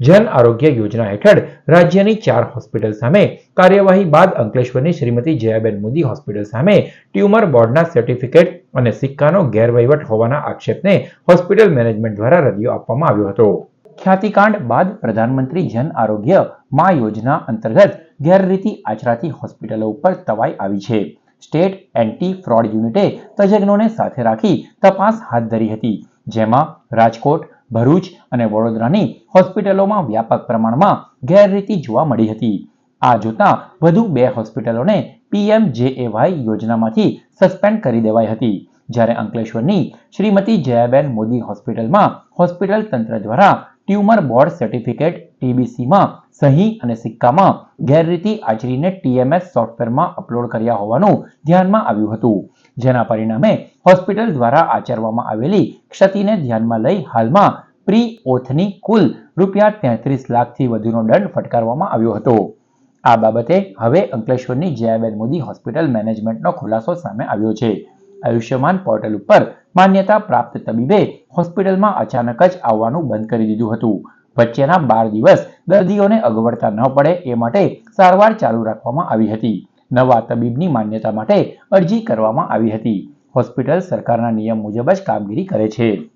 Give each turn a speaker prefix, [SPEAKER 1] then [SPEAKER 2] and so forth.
[SPEAKER 1] જન આરોગ્ય યોજના હેઠળ રાજ્યની ચાર હોસ્પિટલ સામે કાર્યવાહી બાદ અંકલેશ્વરની શ્રીમતી જયાબેન મોદી હોસ્પિટલ સામે ટ્યુમર બોર્ડના સર્ટિફિકેટ અને સિક્કાનો ગેરવહીવટ હોવાના આક્ષેપને હોસ્પિટલ મેનેજમેન્ટ દ્વારા રદિયો આપવામાં આવ્યો હતો. ખ્યાતિકાંડ બાદ પ્રધાનમંત્રી જન આરોગ્ય મા યોજના અંતર્ગત ગેરરીતિ આચરાતી હોસ્પિટલો ઉપર તવાઈ આવી છે. સ્ટેટ એન્ટી ફ્રોડ યુનિટે તજજ્ઞોને સાથે રાખી તપાસ હાથ ધરી હતી. જેમાં રાજકોટ ભરૂચ અને વડોદરાની હોસ્પિટલોમાં વ્યાપક પ્રમાણમાં ગેરરીતિ જોવા મળી હતી. આ જોતા વધુ બે હોસ્પિટલોને પીએમજેએવાય યોજનામાંથી સસ્પેન્ડ કરી દેવાઈ હતી. જ્યારે અંકલેશ્વરની શ્રીમતી જયાબેન મોદી હોસ્પિટલમાં હોસ્પિટલ તંત્ર દ્વારા ટ્યુમર બોર્ડ સર્ટિફિકેટ ટીબીસીમાં સહી અને સિક્કામાં ગેરરીતિ આચરીને ટીએમએસ સોફ્ટવેરમાં અપલોડ કર્યા હોવાનું ધ્યાનમાં આવ્યું હતું. જેના પરિણામે હોસ્પિટલ દ્વારા આચરવામાં આવેલી ક્ષતિને ધ્યાનમાં લઈ હાલમાં પ્રી ઓથની કુલ રૂપિયા તેત્રીસ લાખથી વધુનો દંડ ફટકારવામાં આવ્યો હતો. આ બાબતે હવે અંકલેશ્વરની જયાબેન મોદી હોસ્પિટલ મેનેજમેન્ટનો ખુલાસો સામે આવ્યો છે. આયુષ્યમાન પોર્ટલ ઉપર માન્યતા પ્રાપ્ત તબીબે હોસ્પિટલમાં અચાનક જ આવવાનું બંધ કરી દીધું હતું. વચ્ચેના બાર દિવસ દર્દીઓને અગવડતા ન પડે એ માટે સારવાર ચાલુ રાખવામાં આવી હતી. નવા તબીબની માન્યતા માટે અરજી કરવામાં આવી હતી. હોસ્પિટલ સરકારના નિયમ મુજબ જ કામગીરી કરે છે.